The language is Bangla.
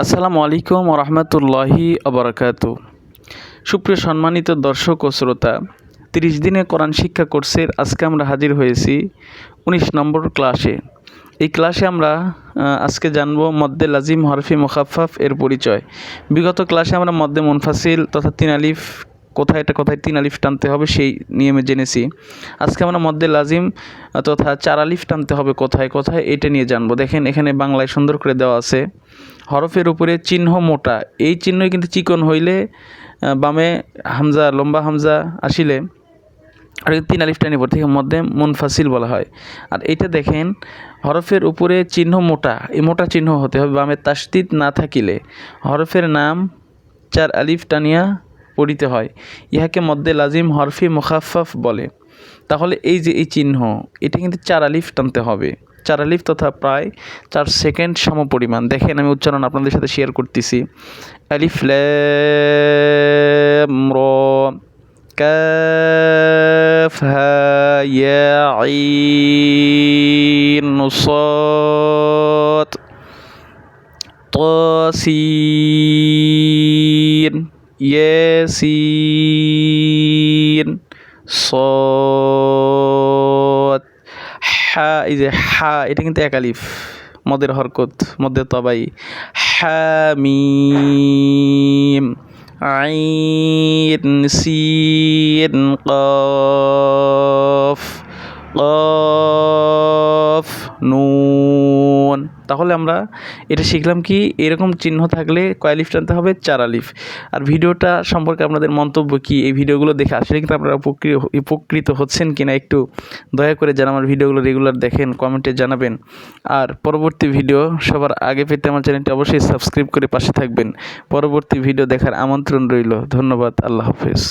আসসালামু আলাইকুম রহমতুল্লাহি আবরাকাতু সুপ্রিয় সম্মানিত দর্শক ও শ্রোতা, তিরিশ দিনে কোরআন শিক্ষা কোর্সের আজকে আমরা হাজির হয়েছি উনিশ নম্বর ক্লাসে। এই ক্লাসে আমরা আজকে জানব মদ্দে লাজিম হরফি মুখাফাফ এর পরিচয়। বিগত ক্লাসে আমরা মদ্দে মুনফাসিল তথা তিন আলিফ কোথায় এটা কোথায় তিন আলিফ টানতে হবে সেই নিয়মে জেনেছি। আজকে আমরা মদ্দে লাজিম তথা চার আলিফ টানতে হবে কোথায় কোথায় এটা নিয়ে জানব। দেখেন এখানে বাংলায় সুন্দর করে দেওয়া আছে, হরফের উপরে চিহ্ন মোটা, এই চিহ্নই কিন্তু চিকন হইলে বামে হামজা, লম্বা হামজা আসিলে আর তিন আলিফ টানি থেকে মধ্যে মুনফাসিল বলা হয়। আর এটা দেখেন, হরফের উপরে চিহ্ন মোটা, এই মোটা চিহ্ন হতে হবে, বামে তাসদিদ না থাকিলে। হরফের নাম চার আলিফ টানিয়া পড়িতে হয় ইহাকে মধ্যে লাজিম হরফি মুখাফাফ বলে তাহলে এই যে এই চিহ্ন এটা কিন্তু চার আলিফ টানতে হবে চার আলিফ তথা প্রায় চার সেকেন্ড সম পরিমাণ দেখেন আমি উচ্চারণ আপনাদের সাথে শেয়ার করতেছি আলিফ ল্যাম র كاف ها يا عين صاد طاسين ইয়াসিন সদ হা, এই যে হা, এটা কিন্তু একালিফ মদের হরকত মধ্যে তবাই, হামিম, আইন, সিন, কফ কফ নুন তাহলে আমরা এটা শিখলাম কি এরকম চিহ্ন থাকলে কয় আলিফ টানতে হবে? চার আলিফ আর ভিডিওটা সম্পর্কে আপনাদের মন্তব্য কি? এই ভিডিওগুলো দেখে আসলে কিন্তু আপনারা উপকৃত উপকৃত হচ্ছেন কিনা একটু দয়া করে যারা আমার ভিডিওগুলো রেগুলার দেখেন, কমেন্টে জানাবেন। আর পরবর্তী ভিডিও সবার আগে পেতে আমার চ্যানেলটি অবশ্যই সাবস্ক্রাইব করে পাশে থাকবেন। পরবর্তী ভিডিও দেখার আমন্ত্রণ রইল। ধন্যবাদ। আল্লাহ হাফেজ।